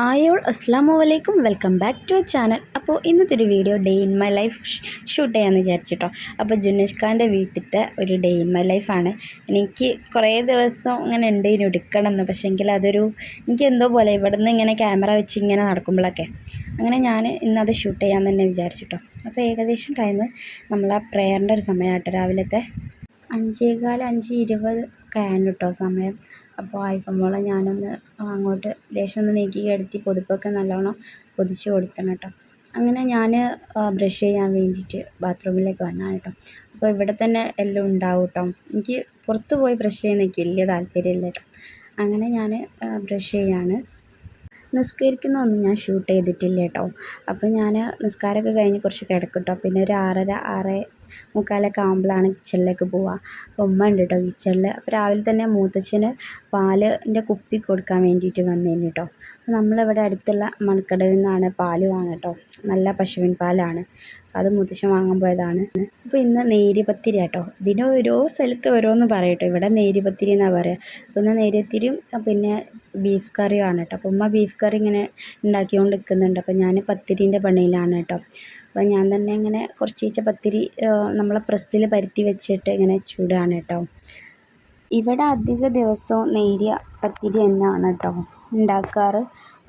ആയോൾ അസ്സാമു വലൈക്കും welcome back to channel. അപ്പോൾ ഇന്നത്തെ ഒരു video day in my life shoot ചെയ്യാമെന്ന് വിചാരിച്ചിട്ടോ. അപ്പോൾ ജുനേഷ് ഖാന്റെ വീട്ടിലത്തെ ഒരു ഡേ ഇൻ മൈ ലൈഫാണ്. എനിക്ക് കുറേ ദിവസം ഇങ്ങനെ ഉണ്ട് ഇനി എടുക്കണം എന്ന് പക്ഷേ എങ്കിൽ അതൊരു എനിക്ക് എന്തോ പോലെ ഇവിടെ നിന്ന് ഇങ്ങനെ ക്യാമറ വെച്ച് ഇങ്ങനെ നടക്കുമ്പോഴൊക്കെ. അങ്ങനെ ഞാൻ ഇന്നത് ഷൂട്ട് ചെയ്യാമെന്ന് തന്നെ വിചാരിച്ചിട്ടോ. അപ്പോൾ ഏകദേശം ടൈം നമ്മൾ ആ ഒരു സമയമാട്ടോ രാവിലത്തെ. അഞ്ചേകാൽ അഞ്ച് ഇരുപത് കഴിയാൻ കേട്ടോ സമയം. അപ്പോൾ ഐഫോൺ മോളെ ഞാനൊന്ന് അങ്ങോട്ട് ലേശം ഒന്ന് നീക്കി കിടത്തി പൊതുപ്പൊക്കെ നല്ലോണം പൊതിച്ച് കൊടുക്കണം കേട്ടോ. അങ്ങനെ ഞാൻ ബ്രഷ് ചെയ്യാൻ വേണ്ടിയിട്ട് ബാത്റൂമിലേക്ക് വന്നതാണ് കേട്ടോ. അപ്പോൾ ഇവിടെ തന്നെ എല്ലാം ഉണ്ടാവും കേട്ടോ. എനിക്ക് പുറത്ത് പോയി ബ്രഷ് ചെയ്യുന്ന എനിക്ക് വലിയ താല്പര്യമില്ല കേട്ടോ. അങ്ങനെ ഞാൻ ബ്രഷ് ചെയ്യാണ്. നിസ്കരിക്കുന്നൊന്നും ഞാൻ ഷൂട്ട് ചെയ്തിട്ടില്ല കേട്ടോ. അപ്പോൾ ഞാൻ നിസ്കാരമൊക്കെ കഴിഞ്ഞ് കുറച്ച് കിടക്കും കേട്ടോ. പിന്നെ ഒരു ആറര ആറ് മുക്കാലൊക്കെ ആകുമ്പോഴാണ് കിച്ചണിലേക്ക് പോവുക. അപ്പോൾ ഉമ്മ ഉണ്ട് കേട്ടോ കിച്ചണിൽ അപ്പോൾ രാവിലെ തന്നെ മൂത്തച്ഛന് പാലിന്റെ കുപ്പി കൊടുക്കാൻ വേണ്ടിയിട്ട് വന്നേന് കേട്ടോ അപ്പോൾ നമ്മളിവിടെ അടുത്തുള്ള മൺകടയിൽ നിന്നാണ് പാൽ വാങ്ങുക കേട്ടോ നല്ല പശുവിൻ പാലാണ്. അത് മുത്തശ്ശൻ വാങ്ങാൻ പോയതാണ്. അപ്പോൾ ഇന്ന് നേരിപത്തിരി കേട്ടോ ഇതിന് ഓരോ സ്ഥലത്ത് ഓരോന്ന് പറയും കേട്ടോ ഇവിടെ നേരിപത്തിരി എന്നാണ് പറയുക അപ്പോൾ ഇന്ന് നേരിയത്തിരിയും പിന്നെ ബീഫ് കറിയുമാണ് കേട്ടോ അപ്പോൾ ഉമ്മ ബീഫ് കറി ഇങ്ങനെ ഉണ്ടാക്കിക്കൊണ്ട് നിൽക്കുന്നുണ്ട് അപ്പോൾ ഞാൻ പത്തിരീന്റെ പണിയിലാണ് കേട്ടോ അപ്പോൾ ഞാൻ തന്നെ ഇങ്ങനെ കുറച്ചീച്ച പത്തിരി നമ്മളെ പ്രസ്സിൽ പരുത്തി വെച്ചിട്ട് ഇങ്ങനെ ചൂടാണ് കേട്ടോ. ഇവിടെ അധിക ദിവസവും നേരിയ പത്തിരി തന്നെയാണ് കേട്ടോ ഉണ്ടാക്കാറ്.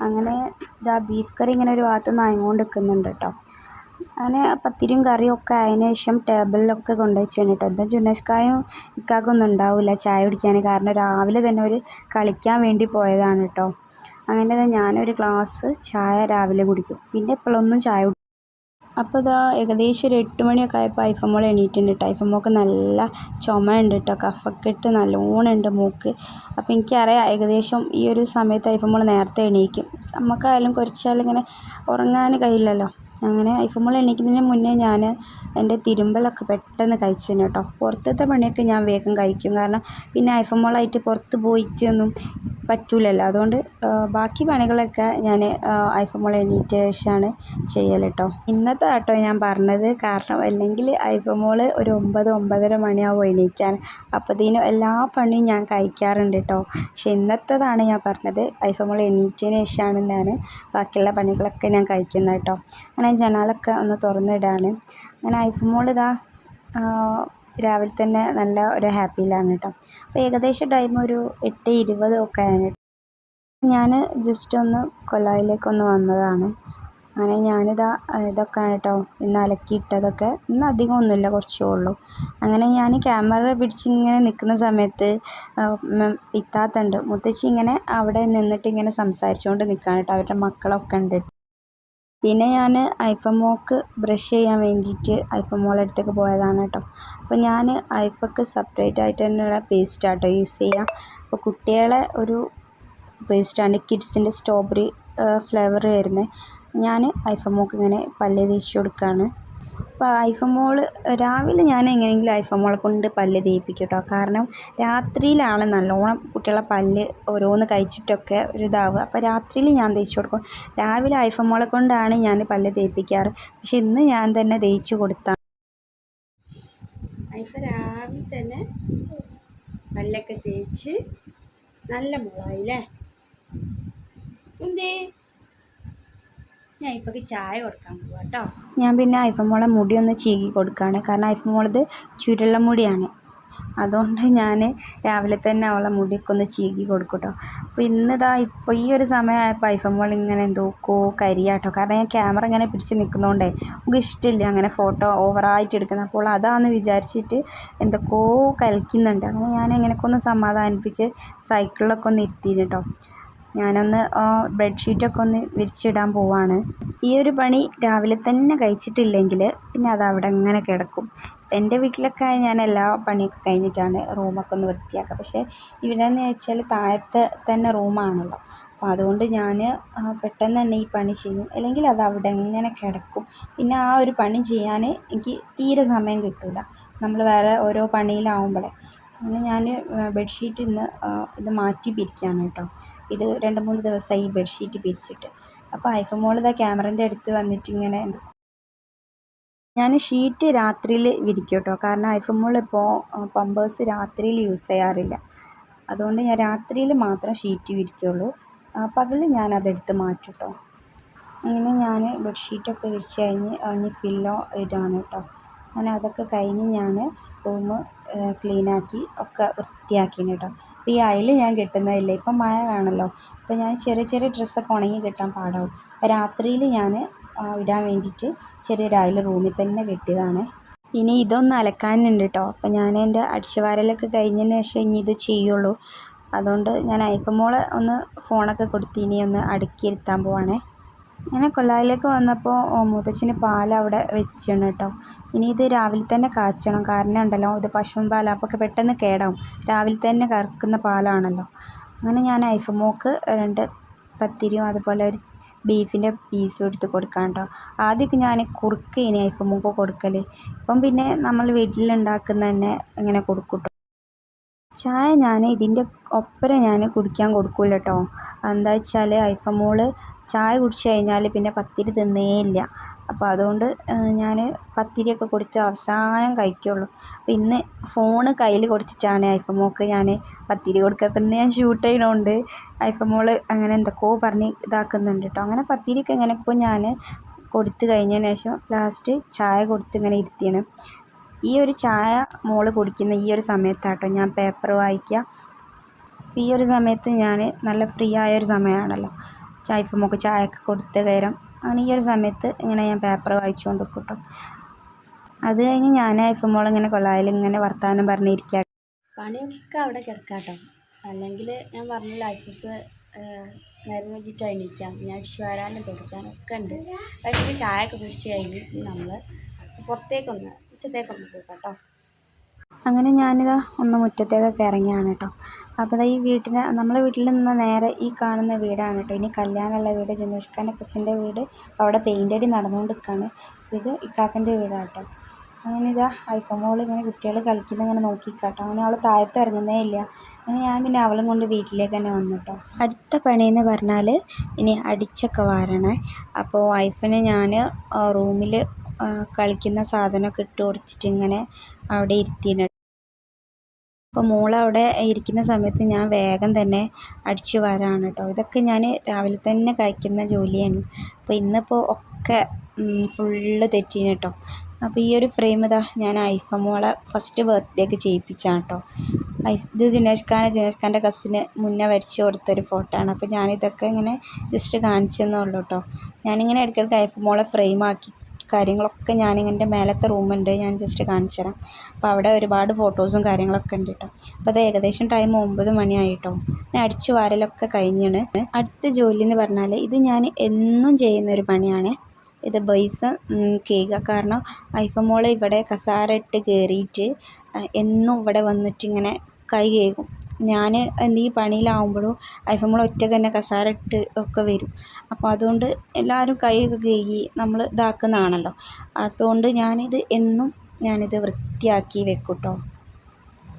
അങ്ങനെ ഇതാ ബീഫ് കറി ഇങ്ങനെ ഒരു ഭാഗത്ത് നിന്ന് ആയിക്കൊണ്ട് നിൽക്കുന്നുണ്ട് കേട്ടോ. അങ്ങനെ പത്തിരിയും കറിയും ഒക്കെ അതിന് ശേഷം ടേബിളിലൊക്കെ കൊണ്ടുവച്ചാണ് കേട്ടോ. എന്താ ജുനേഷ്കായും ഇക്കാക്കൊന്നും ഉണ്ടാവില്ല. ചായ കുടിക്കാൻ കാരണം രാവിലെ തന്നെ ഒരു കളിക്കാൻ വേണ്ടി പോയതാണ് കേട്ടോ. അങ്ങനെ ഞാനൊരു ഗ്ലാസ് ചായ രാവിലെ കുടിക്കും. പിന്നെ എപ്പോഴൊന്നും ചായ അപ്പോൾ ഇതാ ഏകദേശം ഒരു എട്ട് മണിയൊക്കെ ആയപ്പോൾ ഐഫോൺ മോൾ എണീറ്റുണ്ട് കേട്ടോ ഐഫോൺ മോൾക്ക് നല്ല ചുമ ഉണ്ട് കേട്ടോ കഫക്കെട്ട് നല്ലോണം ഉണ്ട് മൂക്ക്. അപ്പോൾ എനിക്കറിയാം ഏകദേശം ഈ ഒരു സമയത്ത് ഐഫോൺ മോൾ നേരത്തെ എണീക്കും. നമുക്കായാലും കുറച്ചാലിങ്ങനെ ഉറങ്ങാൻ കഴിയില്ലല്ലോ. അങ്ങനെ ഐഫോൺ മോൾ എണീക്കുന്നതിന് മുന്നേ ഞാൻ എന്റെ തിരുമ്പലൊക്കെ പെട്ടെന്ന് കഴിച്ചിരുന്നു കേട്ടോ. പുറത്തത്തെ പണിയൊക്കെ ഞാൻ വേഗം കഴിക്കും. കാരണം പിന്നെ ഐഫോൺ മോളായിട്ട് പുറത്ത് പോയിട്ടൊന്നും പറ്റൂലല്ലോ. അതുകൊണ്ട് ബാക്കി പണികളൊക്കെ ഞാൻ ഐഫോൺ മോൾ എണീറ്റ ശേഷമാണ് ചെയ്യൽ കേട്ടോ. ഇന്നത്തെ കേട്ടോ ഞാൻ പറഞ്ഞത്. കാരണം അല്ലെങ്കിൽ ഐഫോൺ മോൾ ഒരു ഒമ്പത് ഒമ്പതര മണിയാവും എണീക്കാൻ. അപ്പോഴത്തേനും എല്ലാ പണിയും ഞാൻ കഴിക്കാറുണ്ട് കേട്ടോ. പക്ഷെ ഇന്നത്തേതാണ് ഞാൻ പറഞ്ഞത് ഐഫോൺ മോൾ എണീറ്റതിന് ശേഷമാണ് ഞാൻ ബാക്കിയുള്ള പണികളൊക്കെ ഞാൻ കഴിക്കുന്നത് കേട്ടോ. അങ്ങനെ ജനാലൊക്കെ ഒന്ന് തുറന്നിടാണ്. അങ്ങനെ ഐഫോൺ മോൾ ഇതാ രാവിലെ തന്നെ നല്ല ഒരു ഹാപ്പിയിലാണ് കേട്ടോ. അപ്പോൾ ഏകദേശം ടൈം ഒരു എട്ട് ഇരുപത് ഒക്കെ ആണ് ഞാൻ ജസ്റ്റ് ഒന്ന് കൊല്ലായിലേക്കൊന്ന് വന്നതാണ്. അങ്ങനെ ഞാനിതാ ഇതൊക്കെയാണ് കേട്ടോ ഇന്ന് അലക്കിയിട്ടതൊക്കെ. ഇന്ന് അധികം ഒന്നുമില്ല കുറച്ചേ ഉള്ളൂ. അങ്ങനെ ഞാൻ ക്യാമറ പിടിച്ചിങ്ങനെ നിൽക്കുന്ന സമയത്ത് ഇത്താത്തുണ്ട് മുത്തശ്ശി ഇങ്ങനെ അവിടെ നിന്നിട്ട് ഇങ്ങനെ സംസാരിച്ചുകൊണ്ട് നിൽക്കുകയാണ് കേട്ടോ. അവരുടെ മക്കളൊക്കെ ഉണ്ട്. പിന്നെ ഞാൻ ഐഫമോക്ക് ബ്രഷ് ചെയ്യാൻ വേണ്ടിയിട്ട് ഐഫമോൾ മോളെ അടുത്തേക്ക് പോയതാണ് കേട്ടോ. അപ്പോൾ ഞാൻ ഐഫക്ക് സെപ്പറേറ്റ് ആയിട്ട് തന്നെയുള്ള പേസ്റ്റ് ആട്ടോ യൂസ് ചെയ്യുക അപ്പോൾ കുട്ടികളെ ഒരു പേസ്റ്റാണ് കിഡ്സിന്റെ സ്ട്രോബെറി ഫ്ലേവർ വരുന്നത്. ഞാൻ ഐഫമോക്ക് ഇങ്ങനെ പല്ല് തേച്ച് കൊടുക്കുകയാണ് അപ്പോൾ ഐഫോൺ മോൾ രാവിലെ ഞാൻ എങ്ങനെയെങ്കിലും ഐഫോൺ മോളെ കൊണ്ട് പല്ല് തേപ്പിക്കും കേട്ടോ കാരണം രാത്രിയിലാണ് നല്ലോണം കുട്ടികളെ പല്ല് ഓരോന്ന് കഴിച്ചിട്ടൊക്കെ ഒരു ഇതാവുക അപ്പോൾ രാത്രിയിൽ ഞാൻ തേച്ച് കൊടുക്കും. രാവിലെ ഐഫോൺ മോളെ കൊണ്ടാണ് ഞാൻ പല്ല് തേപ്പിക്കാറ്. പക്ഷെ ഇന്ന് ഞാൻ തന്നെ തേച്ച് കൊടുത്താണ്. ഐഫ രാവിലെ തന്നെ പല്ലൊക്കെ തേച്ച് നല്ല മുളായില്ലേ? എന്തേ? ഞാൻ ഐഫക്ക് ചായ കൊടുക്കാൻ പോവാം കേട്ടോ ഞാൻ പിന്നെ ഐഫമോളെ മോളെ മുടി ഒന്ന് ചീകി കൊടുക്കുകയാണ് കാരണം ഐഫമോളത് മോളത് ചുരുള്ള മുടിയാണ്. അതുകൊണ്ട് ഞാൻ രാവിലെ തന്നെ അവളെ മുടിയൊക്കെ ഒന്ന് ചീകി കൊടുക്കും കേട്ടോ അപ്പോൾ ഇന്നിതാ ഇപ്പോൾ ഈ ഒരു സമയമായപ്പോൾ ഐഫമോൾ മോൾ ഇങ്ങനെ എന്തോക്കോ കരിയാട്ടോ. കാരണം ഞാൻ ക്യാമറ ഇങ്ങനെ പിടിച്ച് നിൽക്കുന്നതുകൊണ്ടേ നമുക്ക് ഇഷ്ടമില്ല അങ്ങനെ ഫോട്ടോ ഓവറായിട്ട് എടുക്കുന്നത്. അപ്പോൾ അതാണെന്ന് വിചാരിച്ചിട്ട് എന്തൊക്കെയോ കളിക്കുന്നുണ്ട് അങ്ങനെ ഞാൻ എങ്ങനെയൊക്കെ ഒന്ന് സമാധാനിപ്പിച്ച് സൈക്കിളിലൊക്കെ ഒന്ന് ഇരുത്തിയിരുന്നു കേട്ടോ ഞാനൊന്ന് ബെഡ്ഷീറ്റൊക്കെ ഒന്ന് വിരിച്ചിടാൻ പോവാണ്. ഈ ഒരു പണി രാവിലെ തന്നെ കഴിച്ചിട്ടില്ലെങ്കിൽ പിന്നെ അത് അവിടെ അങ്ങനെ കിടക്കും. എന്റെ വീട്ടിലൊക്കെ ഞാൻ എല്ലാ പണിയൊക്കെ കഴിഞ്ഞിട്ടാണ് റൂമൊക്കെ ഒന്ന് വൃത്തിയാക്കുക. പക്ഷേ ഇവിടെ എന്ന് വെച്ചാൽ താഴത്തെ തന്നെ റൂമാണല്ലോ. അപ്പോൾ അതുകൊണ്ട് ഞാൻ പെട്ടെന്ന് തന്നെ ഈ പണി ചെയ്യും. അല്ലെങ്കിൽ അത് അവിടെ അങ്ങനെ കിടക്കും. പിന്നെ ആ ഒരു പണി ചെയ്യാൻ എനിക്ക് തീരെ സമയം കിട്ടില്ല നമ്മൾ വേറെ ഓരോ പണിയിലാവുമ്പോഴേ അങ്ങനെ ഞാൻ ബെഡ്ഷീറ്റ് ഇന്ന് ഇത് മാറ്റി പിരിക്കുകയാണ് കേട്ടോ. ഇത് രണ്ട് മൂന്ന് ദിവസമായി ഈ ബെഡ്ഷീറ്റ് പിരിച്ചിട്ട്. അപ്പോൾ ഐഫോൺ മോൾ ഇതാ ക്യാമറന്റെ അടുത്ത് വന്നിട്ട് ഇങ്ങനെ ഞാൻ ഷീറ്റ് രാത്രിയിൽ വിരിക്കും കേട്ടോ കാരണം ഐഫോൺ മോൾ ഇപ്പോൾ പമ്പേഴ്സ് രാത്രിയിൽ യൂസ് ചെയ്യാറില്ല. അതുകൊണ്ട് ഞാൻ രാത്രിയിൽ മാത്രം ഷീറ്റ് വിരിക്കുള്ളൂ. പകൽ ഞാൻ അതെടുത്ത് മാറ്റും കേട്ടോ അങ്ങനെ ഞാൻ ബെഡ്ഷീറ്റൊക്കെ വിരിച്ച് കഴിഞ്ഞ് ഇനി ഫില്ലോ ഇടാണ് കേട്ടോ അങ്ങനെ അതൊക്കെ കഴിഞ്ഞ് ഞാൻ റൂം ക്ലീനാക്കി ഒക്കെ വൃത്തിയാക്കിന് കേട്ടോ ഈ അയൽ ഞാൻ കെട്ടുന്നതില്ല? ഇപ്പം മഴ വേണമല്ലോ അപ്പോൾ ഞാൻ ചെറിയ ചെറിയ ഡ്രസ്സൊക്കെ ഉണങ്ങി കിട്ടാൻ പാടാവും. അപ്പോൾ രാത്രിയിൽ ഞാൻ ഇടാൻ വേണ്ടിയിട്ട് ചെറിയൊരു അയൽ റൂമിൽ തന്നെ കെട്ടിയതാണ്. ഇനി ഇതൊന്ന് അലക്കാനുണ്ട് കേട്ടോ അപ്പോൾ ഞാൻ എന്റെ അടിച്ചുവാരലൊക്കെ കഴിഞ്ഞതിന് ശേഷം ഇനി ഇത് ചെയ്യുള്ളൂ. അതുകൊണ്ട് ഞാൻ ഐഫമോളെ ഒന്ന് ഫോണൊക്കെ കൊടുത്ത് ഇനി ഒന്ന് അടുക്കിയിരുത്താൻ പോവാണേ. അങ്ങനെ കൊല്ലായിലേക്ക് വന്നപ്പോൾ മുത്തച്ഛന് പാൽ അവിടെ കേട്ടോ. ഇനി ഇത് രാവിലെ തന്നെ കാച്ചണം. കാരണം ഉണ്ടല്ലോ ഇത് പശുവും പാൽ അപ്പോൾ പെട്ടെന്ന് കേടാവും. രാവിലെ തന്നെ കറക്കുന്ന പാലാണല്ലോ. അങ്ങനെ ഞാൻ ഐഫ് മോക്ക് രണ്ട് പത്തിരിയും അതുപോലെ ഒരു ബീഫിന്റെ പീസും എടുത്ത് കൊടുക്കാം കേട്ടോ. ആദ്യമൊക്കെ ഞാൻ കുറുക്ക് ഇനി ഐഫ് മോക്ക് കൊടുക്കൽ ഇപ്പം പിന്നെ നമ്മൾ വീട്ടിലുണ്ടാക്കുന്ന തന്നെ ഇങ്ങനെ കൊടുക്കും ചായ ഞാൻ ഇതിന്റെ ഒപ്പരം ഞാൻ കുടിക്കാൻ കൊടുക്കില്ല കേട്ടോ. എന്താ വെച്ചാൽ ഐഫമോൾ ചായ കുടിച്ച് കഴിഞ്ഞാൽ പിന്നെ പത്തിരി തിന്നേയില്ല. അപ്പോൾ അതുകൊണ്ട് ഞാൻ പത്തിരിയൊക്കെ കൊടുത്ത് അവസാനം കഴിക്കുള്ളൂ. അപ്പോൾ ഇന്ന് ഫോണ് കയ്യിൽ കൊടുത്തിട്ടാണ് ഐഫമോൾക്ക് ഞാൻ പത്തിരി കൊടുക്കുക അപ്പം ഇന്ന് ഞാൻ ഷൂട്ട് ചെയ്യണോണ്ട് ഐഫമോൾ അങ്ങനെ എന്തൊക്കെയോ പറഞ്ഞ് ഇതാക്കുന്നുണ്ട് കേട്ടോ അങ്ങനെ പത്തിരിയൊക്കെ എങ്ങനെയൊക്കെ ഞാൻ കൊടുത്തു കഴിഞ്ഞതിന് ശേഷം ലാസ്റ്റ് ചായ കൊടുത്ത് ഇങ്ങനെ ഇരുത്തിയാണ്. ഈ ഒരു ചായ മോൾ കുടിക്കുന്ന ഈ ഒരു സമയത്താട്ടോ ഞാൻ പേപ്പർ വായിക്കുക ഈ ഒരു സമയത്ത് ഞാൻ നല്ല ഫ്രീ ആയ ഒരു സമയമാണല്ലോ ചായഫുമൊക്കെ ചായയൊക്കെ കൊടുത്ത് കയറും. അങ്ങനെ ഈ ഒരു സമയത്ത് ഇങ്ങനെ ഞാൻ പേപ്പർ വായിച്ചുകൊണ്ട് കിട്ടും അത് കഴിഞ്ഞ് ഞാൻ ഐഫമോൾ ഇങ്ങനെ കൊല്ലായാലും ഇങ്ങനെ വർത്തമാനം പറഞ്ഞിരിക്കുക പണിയൊക്കെ അവിടെ കിടക്കാട്ടോ. അല്ലെങ്കിൽ ഞാൻ പറഞ്ഞ ലൈഫസ് നേരം വെച്ചിട്ട് എണീക്കാം. ഞാൻ വരാനും തുടയ്ക്കാനൊക്കെ ഉണ്ട്. പക്ഷേ ചായ ഒക്കെ കുടിച്ച് കഴിഞ്ഞ് നമ്മൾ പുറത്തേക്കൊന്ന് ഉച്ചത്തേക്കൊന്ന് പോകാം കേട്ടോ അങ്ങനെ ഞാനിതാ ഒന്ന് മുറ്റത്തേക്കൊക്കെ ഇറങ്ങിയാണ് കേട്ടോ. അപ്പോൾ ഈ വീട്ടിന് നമ്മളെ വീട്ടിൽ നിന്ന് നേരെ ഈ കാണുന്ന വീടാണ് കേട്ടോ. ഇനി കല്യാണമുള്ള വീട് ജിനേഷ് കസിന്റെ വീട് അവിടെ പെയിന്റ് അടി നടന്നുകൊണ്ട് നിൽക്കുകയാണ് ഇത് ഇക്കാക്കന്റെ വീടാണ് കേട്ടോ. അങ്ങനെ ഇതാ ഐഫമോൾ ഇങ്ങനെ കുട്ടികൾ കളിക്കുന്നത് ഇങ്ങനെ നോക്കിക്കാട്ടോ അങ്ങനെ അവൾ താഴത്ത് ഇറങ്ങുന്നേ ഇല്ല. അങ്ങനെ ഞാൻ പിന്നെ അവളും കൊണ്ട് വീട്ടിലേക്ക് തന്നെ വന്നു കേട്ടോ. അടുത്ത പണിയെന്ന് പറഞ്ഞാൽ ഇനി അടിച്ചൊക്കെ വാരണേ. അപ്പോൾ വൈഫിന് ഞാൻ റൂമിൽ കളിക്കുന്ന സാധനമൊക്കെ ഇട്ട് കൊടുത്തിട്ട് ഇങ്ങനെ അവിടെ ഇരുത്തിയിട്ട് അപ്പോൾ മോളവിടെ ഇരിക്കുന്ന സമയത്ത് ഞാൻ വേഗം തന്നെ അടിച്ചു വരാണ് കേട്ടോ ഇതൊക്കെ ഞാൻ രാവിലെ തന്നെ കഴിക്കുന്ന ജോലിയാണ്. അപ്പോൾ ഇന്നിപ്പോൾ ഒക്കെ ഫുള്ള് തെറ്റീന് കേട്ടോ അപ്പോൾ ഈ ഒരു ഫ്രെയിം ഇതാ ഞാൻ ഐഫ മോളെ ഫസ്റ്റ് ബർത്ത്ഡേക്ക് ചെയ്യിപ്പിച്ചാണ് കേട്ടോ ഇത് ജിനേഷ് ഖാൻ ജിനേഷ് ഖാന്റെ കസിന് മുന്നേ വരച്ച് കൊടുത്തൊരു ഫോട്ടോ ആണ്. അപ്പോൾ ഞാനിതൊക്കെ ഇങ്ങനെ ജസ്റ്റ് കാണിച്ചെന്നേ ഉള്ളൂ കേട്ടോ ഞാനിങ്ങനെ ഇടയ്ക്കിടയ്ക്ക് ഐഫ മോളെ ഫ്രെയിം ആക്കി കാര്യങ്ങളൊക്കെ ഞാൻ എന്റെ മേലത്തെ റൂമുണ്ട്. ഞാൻ ജസ്റ്റ് കാണിച്ചു തരാം അപ്പോൾ അവിടെ ഒരുപാട് ഫോട്ടോസും കാര്യങ്ങളൊക്കെ ഉണ്ട് കേട്ടോ അപ്പോൾ അത് ഏകദേശം ടൈം ഒമ്പത് മണിയായിട്ടോ. ഞാൻ അടിച്ചു വാരലൊക്കെ കഴിഞ്ഞാണ്. അടുത്ത ജോലി എന്ന് പറഞ്ഞാൽ ഇത് ഞാൻ എന്നും ചെയ്യുന്ന ഒരു പണിയാണ്. ഇത് ബൈസ് കേൾക്കുക കാരണം ഐഫമോൾ ഇവിടെ കസാര ഇട്ട് കയറിയിട്ട് എന്നും ഇവിടെ വന്നിട്ട് ഇങ്ങനെ കൈ കേൾക്കും ഞാൻ എന്ത് ഈ പണിയിലാവുമ്പോഴും ഐഫമ്മൾ ഒറ്റയ്ക്ക് തന്നെ കസാര ഇട്ട് ഒക്കെ വരും. അപ്പോൾ അതുകൊണ്ട് എല്ലാവരും കൈയൊക്കെ കഴുകി നമ്മൾ ഇതാക്കുന്നതാണല്ലോ. അതുകൊണ്ട് ഞാനിത് എന്നും ഞാനിത് വൃത്തിയാക്കി വെക്കും കേട്ടോ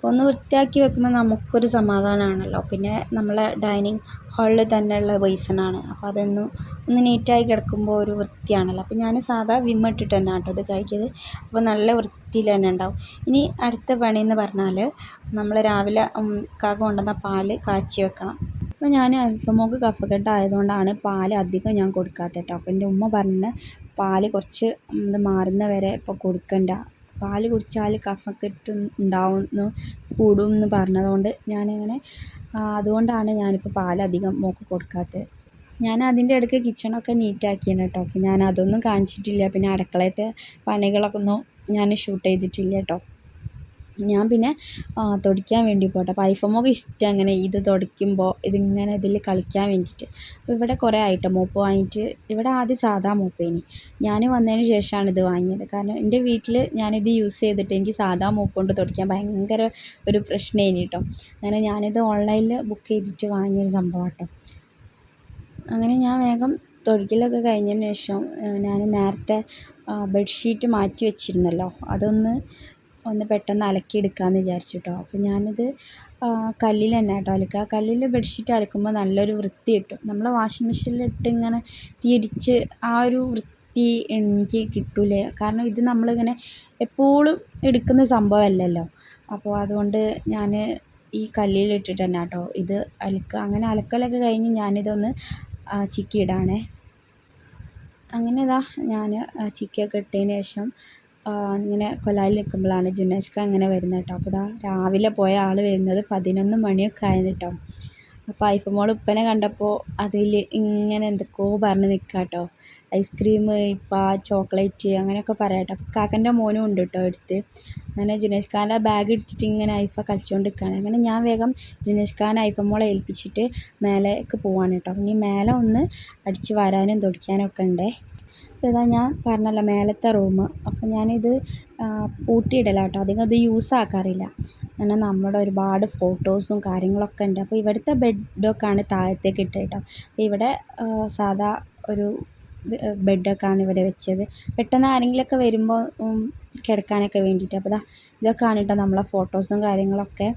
ഒന്ന് വൃത്തിയാക്കി വെക്കുമ്പോൾ നമുക്കൊരു സമാധാനമാണല്ലോ പിന്നെ നമ്മളെ ഡൈനിങ് ഹാളിൽ തന്നെയുള്ള ബേസിനാണ്. അപ്പോൾ അതൊന്നും ഒന്ന് നീറ്റായി കിടക്കുമ്പോൾ ഒരു വൃത്തിയാണല്ലോ. അപ്പോൾ ഞാൻ സാധാ വിം ഇട്ടിട്ട് തന്നെ കേട്ടോ ഇത് കഴിക്കിയത് അപ്പോൾ നല്ല വൃത്തിയിൽ തന്നെ ഉണ്ടാവും. ഇനി അടുത്ത പണി എന്ന് പറഞ്ഞാൽ നമ്മൾ രാവിലെ കാക്ക കൊണ്ടുവന്ന പാൽ കാച്ചി വെക്കണം. അപ്പോൾ ഞാൻ അൽഫമോക്ക് കഫക്കെട്ട് ആയതുകൊണ്ടാണ് പാൽ അധികം ഞാൻ കൊടുക്കാത്തത് കേട്ടോ. അപ്പോൾ എന്റെ ഉമ്മ പറഞ്ഞ് പാൽ കുറച്ച് ഇത് മാറുന്ന വരെ ഇപ്പോൾ കൊടുക്കണ്ട. പാൽ കുടിച്ചാൽ കഫക്കെട്ട് ഉണ്ടാവുമെന്ന് കൂടും എന്ന് പറഞ്ഞതുകൊണ്ട് ഞാനിങ്ങനെ അതുകൊണ്ടാണ് ഞാനിപ്പോൾ പാലധികം മോൾക്ക് കൊടുക്കാത്തത്. ഞാൻ അതിന്റെ ഇടയ്ക്ക് കിച്ചണൊക്കെ നീറ്റാക്കിയാണ് കേട്ടോ. ഞാൻ അതൊന്നും കാണിച്ചിട്ടില്ല. പിന്നെ അടുക്കളയിലത്തെ പണികളൊക്കെ ഒന്നും ഞാൻ ഷൂട്ട് ചെയ്തിട്ടില്ല കേട്ടോ. ഞാൻ പിന്നെ തുടയ്ക്കാൻ വേണ്ടി പോട്ടെ. അപ്പോൾ ഐഫോമൊക്കെ ഇഷ്ടം അങ്ങനെ ഇത് തുടയ്ക്കുമ്പോൾ ഇതിങ്ങനെ ഇതിൽ കളിക്കാൻ വേണ്ടിയിട്ട് അപ്പോൾ ഇവിടെ കുറേ ആയിട്ട് മോപ്പ് വാങ്ങിയിട്ട്. ഇവിടെ ആദ്യം സാധാ മോപ്പേനി. ഞാൻ വന്നതിന് ശേഷമാണ് ഇത് വാങ്ങിയത്. കാരണം എന്റെ വീട്ടിൽ ഞാനിത് യൂസ് ചെയ്തിട്ട് എനിക്ക് സാധാ മോപ്പ് കൊണ്ട് തുടയ്ക്കാൻ ഭയങ്കര ഒരു പ്രശ്നമായിനി കേട്ടോ അങ്ങനെ ഞാനിത് ഓൺലൈനിൽ ബുക്ക് ചെയ്തിട്ട് വാങ്ങിയൊരു സംഭവം കേട്ടോ അങ്ങനെ ഞാൻ വേഗം തുടയ്ക്കലൊക്കെ കഴിഞ്ഞതിന് ശേഷം ഞാൻ നേരത്തെ ബെഡ്ഷീറ്റ് മാറ്റി വെച്ചിരുന്നല്ലോ. അതൊന്ന് ഒന്ന് പെട്ടെന്ന് അലക്കി എടുക്കാമെന്ന് വിചാരിച്ചു കേട്ടോ അപ്പോൾ ഞാനിത് കല്ലിൽ തന്നെ കേട്ടോ അലക്കുക. കല്ലിൽ ബെഡ്ഷീറ്റ് അലക്കുമ്പോൾ നല്ലൊരു വൃത്തി കിട്ടും. നമ്മൾ വാഷിംഗ് മെഷീനിലിട്ട് ഇങ്ങനെ തിരിച്ച് ആ ഒരു വൃത്തി എനിക്ക് കിട്ടില്ല കാരണം ഇത് നമ്മളിങ്ങനെ എപ്പോഴും എടുക്കുന്ന സംഭവമല്ലല്ലോ. അപ്പോൾ അതുകൊണ്ട് ഞാൻ ഈ കല്ലിലിട്ടിട്ട് തന്നെ കേട്ടോ ഇത് അലക്കുക. അങ്ങനെ അലക്കലൊക്കെ കഴിഞ്ഞ് ഞാനിതൊന്ന് ചിക്കിയിടാണേ. അങ്ങനെ ഇതാ ഞാൻ ചിക്കിയൊക്കെ ഇട്ടതിന് ശേഷം ഇങ്ങനെ കൊലായിൽ നിൽക്കുമ്പോഴാണ് ജുനേഷ്ക അങ്ങനെ വരുന്നത് കേട്ടോ. അപ്പോൾ ഇതാ രാവിലെ പോയ ആൾ വരുന്നത് പതിനൊന്ന് മണിയൊക്കെ ആയിരുന്നു കേട്ടോ. അപ്പോൾ ഐഫമോൾ ഉപ്പനെ കണ്ടപ്പോൾ അതിൽ ഇങ്ങനെ എന്തൊക്കെയോ പറഞ്ഞ് നിൽക്കുക കേട്ടോ. ഐസ്ക്രീം ഇപ്പ ചോക്ലേറ്റ് അങ്ങനെയൊക്കെ പറയാം കേട്ടോ. അപ്പോൾ കാക്കന്റെ മോനും ഉണ്ട് കേട്ടോ എടുത്ത് അങ്ങനെ ജുനേഷ് ഖാന്റെ ബാഗ് എടുത്തിട്ട് ഇങ്ങനെ ഐഫ കളിച്ചുകൊണ്ട് നിൽക്കുകയാണ്. അങ്ങനെ ഞാൻ വേഗം ജുനേഷ് ഖാൻ ഐഫമോളെ ഏൽപ്പിച്ചിട്ട് മേലേക്ക് പോവാണ് കേട്ടോ. ഇനി മേലെ ഒന്ന് അടിച്ച് വരാനും തുടയ്ക്കാനും ഒക്കെ ഉണ്ടേ. ഇതാ ഞാൻ പറഞ്ഞല്ലോ മേലത്തെ റൂം അപ്പോൾ ഞാനിത് പൂട്ടിയിടലാണ് കേട്ടോ. അധികം ഇത് യൂസ് ആക്കാറില്ല. അങ്ങനെ നമ്മുടെ ഒരുപാട് ഫോട്ടോസും കാര്യങ്ങളൊക്കെ ഉണ്ട്. അപ്പോൾ ഇവിടുത്തെ ബെഡൊക്കെയാണ് താഴത്തേക്ക് ഇട്ടത് കേട്ടോ. അപ്പോൾ ഇവിടെ സാധാ ഒരു ബെഡൊക്കെയാണ് ഇവിടെ വെച്ചത്. പെട്ടെന്ന് ആരെങ്കിലുമൊക്കെ വരുമ്പോൾ കിടക്കാനൊക്കെ വേണ്ടിയിട്ട്. അപ്പോൾ ഇതാ ഇതൊക്കെ കേട്ടോ നമ്മളെ ഫോട്ടോസും കാര്യങ്ങളൊക്കെ.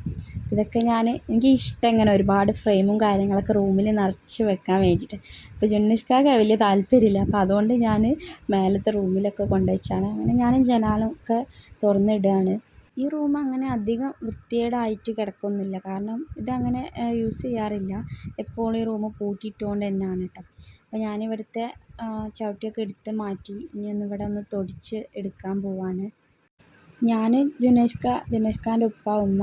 ഇതൊക്കെ ഞാൻ എനിക്ക് ഇഷ്ടം ഇങ്ങനെ ഒരുപാട് ഫ്രെയിമും കാര്യങ്ങളൊക്കെ റൂമിൽ നിറച്ച് വെക്കാൻ വേണ്ടിയിട്ട്. അപ്പോൾ ജുന്നിഷ്കാക്ക് വലിയ താല്പര്യമില്ല. അപ്പോൾ അതുകൊണ്ട് ഞാൻ മേലത്തെ റൂമിലൊക്കെ കൊണ്ടുവച്ചാണ്. അങ്ങനെ ഞാൻ ജനാലൊക്കെ തുറന്നിടുകയാണ്. ഈ റൂം അങ്ങനെ അധികം വൃത്തികേടായിട്ട് കിടക്കുന്നില്ല കാരണം ഇതങ്ങനെ യൂസ് ചെയ്യാറില്ല. എപ്പോഴും ഈ റൂം പൂട്ടിയിട്ടുകൊണ്ട് തന്നെയാണ് കേട്ടോ. അപ്പോൾ ഞാനിവിടുത്തെ ചവിട്ടിയൊക്കെ എടുത്ത് മാറ്റി. ഇനി ഒന്ന് ഇവിടെ ഒന്ന് തൊടിച്ച് എടുക്കാൻ പോവാണ്. ഞാൻ ജുനേഷ്ക ജുനേഷ്കാന്റെ ഉപ്പ ഉമ്മ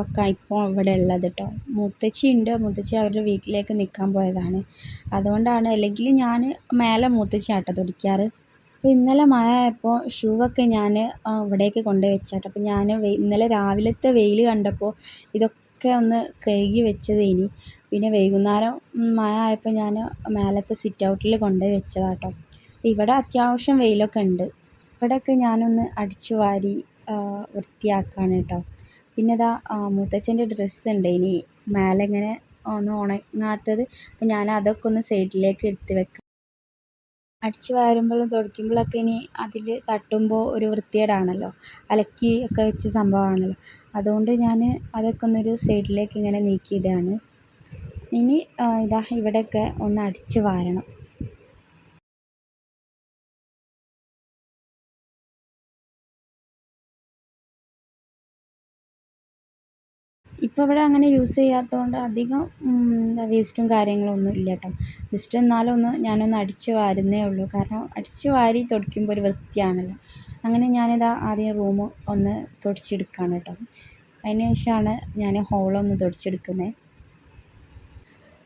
ഒക്കെ ഇപ്പോൾ ഇവിടെ ഉള്ളത് കേട്ടോ മുത്തശ്ശി ഉണ്ട്. മുത്തശ്ശി അവരുടെ വീട്ടിലേക്ക് നിൽക്കാൻ പോയതാണ്. അതുകൊണ്ടാണ് അല്ലെങ്കിൽ ഞാൻ മേലെ മുത്തശ്ശിയാട്ടോ തുടിക്കാറ്. അപ്പോൾ ഇന്നലെ മഴ ആയപ്പോൾ ഷൂ ഒക്കെ ഞാൻ ഇവിടേക്ക് കൊണ്ടുപോയി വെച്ചാട്ടോ. അപ്പോൾ ഞാൻ ഇന്നലെ രാവിലത്തെ വെയിൽ കണ്ടപ്പോൾ ഇതൊക്കെ ഒന്ന് കഴുകി വെച്ചതേനി. പിന്നെ വൈകുന്നേരം മഴ ആയപ്പോൾ ഞാൻ മേലത്തെ സിറ്റ് ഔട്ടിൽ കൊണ്ടുപോയി വെച്ചതാട്ടോ. ഇവിടെ അത്യാവശ്യം വെയിലൊക്കെ ഉണ്ട്. ഇവിടെയൊക്കെ ഞാനൊന്ന് അടിച്ചു വാരി വൃത്തിയാക്കുകയാണ് കേട്ടോ. പിന്നെ ഇതാ മുത്തച്ഛന്റെ ഡ്രസ്സ് ഉണ്ട് ഇനി. മേലെ ഇങ്ങനെ ഒന്ന് ഉണങ്ങാത്തത്. അപ്പം ഞാൻ അതൊക്കെ ഒന്ന് സൈഡിലേക്ക് എടുത്ത് വെക്കാം. അടിച്ച് വാരുമ്പോഴും തുടയ്ക്കുമ്പോഴൊക്കെ ഇനി അതിൽ തട്ടുമ്പോൾ ഒരു വൃത്തികേടാണല്ലോ. അലക്കി ഒക്കെ വെച്ച സംഭവമാണല്ലോ. അതുകൊണ്ട് ഞാൻ അതൊക്കെ ഒന്നൊരു സൈഡിലേക്ക് ഇങ്ങനെ നീക്കിയിടുകയാണ് ഇനി ഇതാ ഇവിടെയൊക്കെ ഒന്ന് അടിച്ച് വാരണം. ഇപ്പോൾ ഇവിടെ അങ്ങനെ യൂസ് ചെയ്യാത്തതുകൊണ്ട് അധികം വേസ്റ്റും കാര്യങ്ങളൊന്നും ഇല്ല കേട്ടോ. ജസ്റ്റ് എന്നാലും ഒന്ന് ഞാനൊന്ന് അടിച്ച് വാരുന്നേ ഉള്ളൂ. കാരണം അടിച്ച് വാരി തുടയ്ക്കുമ്പോൾ ഒരു വൃത്തിയാണല്ലോ. അങ്ങനെ ഞാനിതാ ആദ്യം റൂം ഒന്ന് തുടച്ചെടുക്കുകയാണ് കേട്ടോ. അതിന് ശേഷമാണ് ഞാൻ ഹോളൊന്ന് തുടച്ചെടുക്കുന്നത്.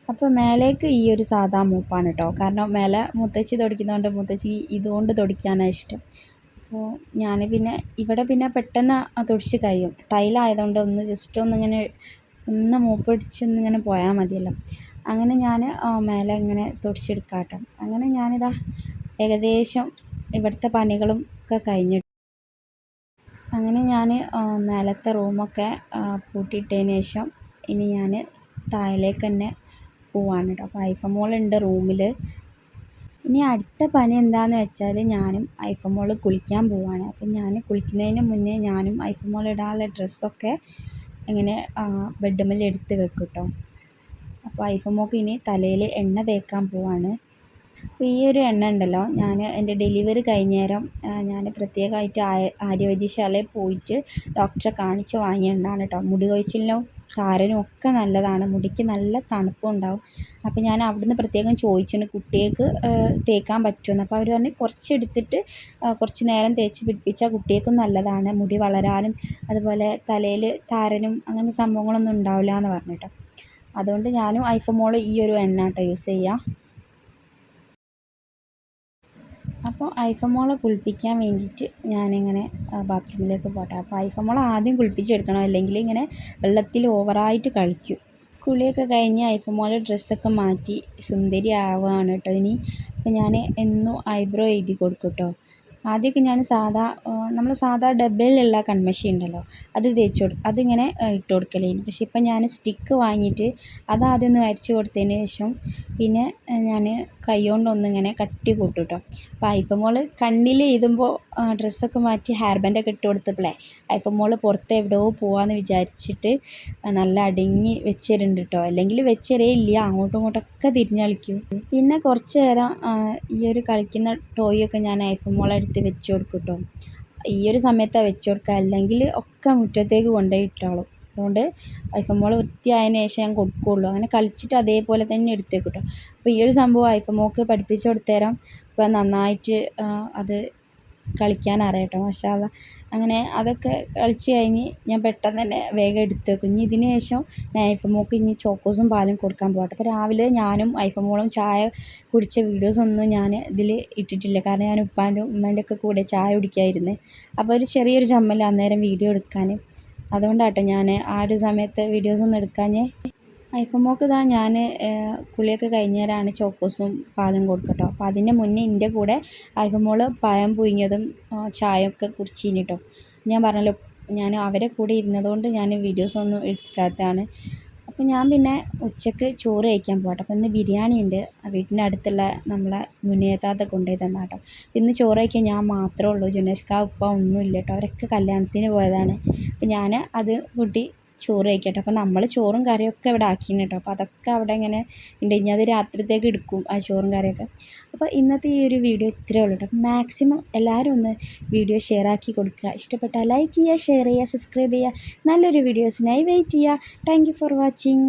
അപ്പോൾ മേലേക്ക് ഈ ഒരു സാധാ മൂപ്പാണ് കേട്ടോ കാരണം മേലെ മുത്തശ്ശി തുടയ്ക്കുന്നതുകൊണ്ട് മുത്തശ്ശി ഇതുകൊണ്ട് തുടയ്ക്കാനാണ് ഇഷ്ടം. അപ്പോൾ ഞാൻ പിന്നെ ഇവിടെ പിന്നെ പെട്ടെന്ന് തുടച്ച് കഴിയും. ടൈലായതുകൊണ്ട് ഒന്ന് ജസ്റ്റ് ഒന്നിങ്ങനെ ഒന്ന് മൂപ്പടിച്ച് ഒന്നിങ്ങനെ പോയാൽ മതിയല്ലോ. അങ്ങനെ ഞാൻ മേലെ ഇങ്ങനെ തുടച്ചെടുക്കാം കേട്ടോ അങ്ങനെ ഞാനിതാ ഏകദേശം ഇവിടുത്തെ പണികളും ഒക്കെ കഴിഞ്ഞിട്ട് അങ്ങനെ ഞാൻ മേലത്തെ റൂമൊക്കെ പൂട്ടിയിട്ടതിന് ശേഷം ഇനി ഞാൻ താഴേക്ക് തന്നെ പോവാണ് കേട്ടോ അപ്പോൾ ഐഫമോളുണ്ട് റൂമിൽ ഇനി അടുത്ത പണി എന്താണെന്ന് വെച്ചാൽ ഞാനും ഐഫ മോൾ കുളിക്കാൻ പോവാണ്. അപ്പം ഞാൻ കുളിക്കുന്നതിന് മുന്നേ ഞാനും ഐഫ മോൾ ഇടാനുള്ള ഡ്രസ്സൊക്കെ ഇങ്ങനെ ബെഡ്മേൽ എടുത്ത് വെക്കും കേട്ടോ അപ്പോൾ ഐഫ മോൾക്ക് ഇനി തലയിൽ എണ്ണ തേക്കാൻ പോവാണ്. അപ്പോൾ ഈ ഒരു എണ്ണ ഉണ്ടല്ലോ ഞാൻ എന്റെ ഡെലിവറി കഴിഞ്ഞ നേരം ഞാൻ പ്രത്യേകമായിട്ട് ആര്യവൈദ്യശാലയിൽ പോയിട്ട് ഡോക്ടറെ കാണിച്ച് വാങ്ങിയ എണ്ണാണ് കേട്ടോ. മുടി കൊഴിച്ചിലിനും താരനും ഒക്കെ നല്ലതാണ്. മുടിക്ക് നല്ല തണുപ്പും ഉണ്ടാവും അപ്പോൾ ഞാൻ അവിടുന്ന് പ്രത്യേകം ചോദിച്ചിട്ടുണ്ട് കുട്ടികൾക്ക് തേക്കാൻ പറ്റുമെന്ന്. അപ്പോൾ അവർ പറഞ്ഞു കുറച്ചെടുത്തിട്ട് കുറച്ച് നേരം തേച്ച് പിടിപ്പിച്ചാൽ കുട്ടിയേക്കും നല്ലതാണ്. മുടി വളരാനും അതുപോലെ തലയിൽ താരനും അങ്ങനെ സംഭവങ്ങളൊന്നും ഉണ്ടാവില്ല എന്ന് പറഞ്ഞു അതുകൊണ്ട് ഞാനും ഐഫമോൾ ഈ ഒരു എണ്ണ കേട്ടോ യൂസ് ചെയ്യുക അപ്പോൾ ഐഫമോളെ കുളിപ്പിക്കാൻ വേണ്ടിയിട്ട് ഞാനിങ്ങനെ ബാത്റൂമിലേക്ക് പോട്ടെ. അപ്പോൾ ഐഫമോളെ ആദ്യം കുളിപ്പിച്ചെടുക്കണം അല്ലെങ്കിൽ ഇങ്ങനെ വെള്ളത്തിൽ ഓവറായിട്ട് കളിക്കും. കുളിയൊക്കെ കഴിഞ്ഞ് ഐഫമോളെ ഡ്രസ്സൊക്കെ മാറ്റി സുന്ദരി ആവുകയാണ് കേട്ടോ ഇനി. അപ്പോൾ ഞാൻ എന്നും ഐബ്രോ എഴുതി കൊടുക്കും കേട്ടോ. ആദ്യമൊക്കെ ഞാൻ സാധാ നമ്മൾ സാധാ ഡബ്ബയിലുള്ള കൺമഷി ഉണ്ടല്ലോ അത് തേച്ച് കൊടു അതിങ്ങനെ ഇട്ട് കൊടുക്കലായിരുന്നു. പക്ഷെ ഇപ്പം ഞാൻ സ്റ്റിക്ക് വാങ്ങിയിട്ട് അതാദ്യം ഒന്ന് വരച്ച് കൊടുത്തതിന് ശേഷം പിന്നെ ഞാൻ കൈ കൊണ്ടൊന്നിങ്ങനെ കട്ടി കൂട്ടും കേട്ടോ അപ്പോൾ ഐഫ മോൾ കണ്ണിൽ എഴുതുമ്പോൾ ഡ്രസ്സൊക്കെ മാറ്റി ഹെയർ ബാൻഡൊക്കെ ഇട്ട് കൊടുത്തപ്പോഴേ ഐഫ മോൾ പുറത്ത് എവിടെയോ പോവാന്ന് വിചാരിച്ചിട്ട് നല്ല അടങ്ങി വെച്ചിട്ടുണ്ട് കേട്ടോ അല്ലെങ്കിൽ വെച്ചരയില്ല അങ്ങോട്ടും ഇങ്ങോട്ടൊക്കെ തിരിഞ്ഞ് കളിക്കും. പിന്നെ കുറച്ച് നേരം ഈ ഒരു കളിക്കുന്ന ഒക്കെ ഞാൻ ഐഫ മോളെടുത്ത് വെച്ച് കൊടുക്കും കേട്ടോ ഈ ഒരു സമയത്താണ് വെച്ച് കൊടുക്കുക അല്ലെങ്കിൽ ഒക്കെ മുറ്റത്തേക്ക് കൊണ്ടുപോയി ഇട്ടാളും. അതുകൊണ്ട് ഐഫമോൾ വൃത്തിയായതിന് ശേഷം ഞാൻ കൊടുക്കുകയുള്ളൂ അങ്ങനെ കളിച്ചിട്ട് അതേപോലെ തന്നെ എടുത്തേക്കും കേട്ടോ അപ്പോൾ ഈ ഒരു സംഭവം ഐഫമോക്ക് പഠിപ്പിച്ച് കൊടുത്തേരം. ഇപ്പം നന്നായിട്ട് അത് കളിക്കാൻ അറിയാം കേട്ടോ മാഷാ അല്ലാ അങ്ങനെ അതൊക്കെ കളിച്ച് കഴിഞ്ഞ് ഞാൻ പെട്ടെന്ന് തന്നെ വേഗം എടുത്ത് വെക്കും ഇനി ഇതിന് ശേഷം ഞാൻ ഐഫമോൾക്ക് ഇനി ചോക്കോസും പാലും കൊടുക്കാൻ പോകട്ടെ. അപ്പോൾ രാവിലെ ഞാനും ഐഫമോളും ചായ കുടിച്ച വീഡിയോസൊന്നും ഞാൻ ഇതിൽ ഇട്ടിട്ടില്ല. കാരണം ഞാൻ ഉപ്പാന്റെ ഉമ്മേന്റെ ഒക്കെ കൂടെ ചായ കുടിക്കായിരുന്നു. അപ്പോൾ ഒരു ചെറിയൊരു ചമ്മൽ അന്നേരം വീഡിയോ എടുക്കാൻ. അതുകൊണ്ടാട്ടോ ഞാൻ ആ ഒരു സമയത്ത് വീഡിയോസൊന്നും എടുക്കാഞ്ഞേ ഐഫമോക്ക് ഇതാ ഞാൻ കുളിയൊക്കെ കഴിഞ്ഞേരാണ് ചോക്കോസും പാലും കൊടുക്കട്ടോ. അപ്പോൾ അതിന്റെ മുന്നേ എന്റെ കൂടെ ഐഫമോൾ പഴം പുഴുങ്ങിയതും ചായയൊക്കെ കുടിച്ചിന് കേട്ടോ ഞാൻ പറഞ്ഞല്ലോ ഞാൻ അവരെ കൂടെ ഇരുന്നതുകൊണ്ട് ഞാൻ വീഡിയോസൊന്നും എടുക്കാത്തതാണ്. അപ്പോൾ ഞാൻ പിന്നെ ഉച്ചയ്ക്ക് ചോറ് കഴിക്കാൻ പോകട്ടെ അപ്പോൾ ഇന്ന് ബിരിയാണി ഉണ്ട് വീട്ടിന്റെ അടുത്തുള്ള നമ്മളെ മുന്നേത്താത്ത കൊണ്ടുപോയി തന്ന കേട്ടോ ഇന്ന് ചോറ് കഴിക്കാൻ ഞാൻ മാത്രമേ ഉള്ളൂ. ജുനേഷ്ക ഉപ്പ ഒന്നുമില്ല കേട്ടോ. അവരൊക്കെ കല്യാണത്തിന് പോയതാണ്. അപ്പോൾ ഞാൻ അത് കൂട്ടി ചോറ് കഴിക്കട്ടെ. അപ്പോൾ നമ്മൾ ചോറും കറിയൊക്കെ ഇവിടെ ആക്കിയിരുന്നു കേട്ടോ. അപ്പോൾ അതൊക്കെ അവിടെ ഇങ്ങനെ ഉണ്ട്. ഇനി അത് രാത്രിത്തേക്ക് എടുക്കും ആ ചോറും കറിയൊക്കെ. അപ്പോൾ ഇന്നത്തെ ഈ ഒരു വീഡിയോ ഇത്രയേ ഉള്ളൂ കേട്ടോ. മാക്സിമം എല്ലാവരും ഒന്ന് വീഡിയോ ഷെയർ ആക്കി കൊടുക്കുക. ഇഷ്ടപ്പെട്ടാൽ ലൈക്ക് ചെയ്യുക ഷെയർ ചെയ്യുക സബ്സ്ക്രൈബ് ചെയ്യുക. നല്ലൊരു വീഡിയോസിനായി വെയിറ്റ് ചെയ്യുക. Thank for watching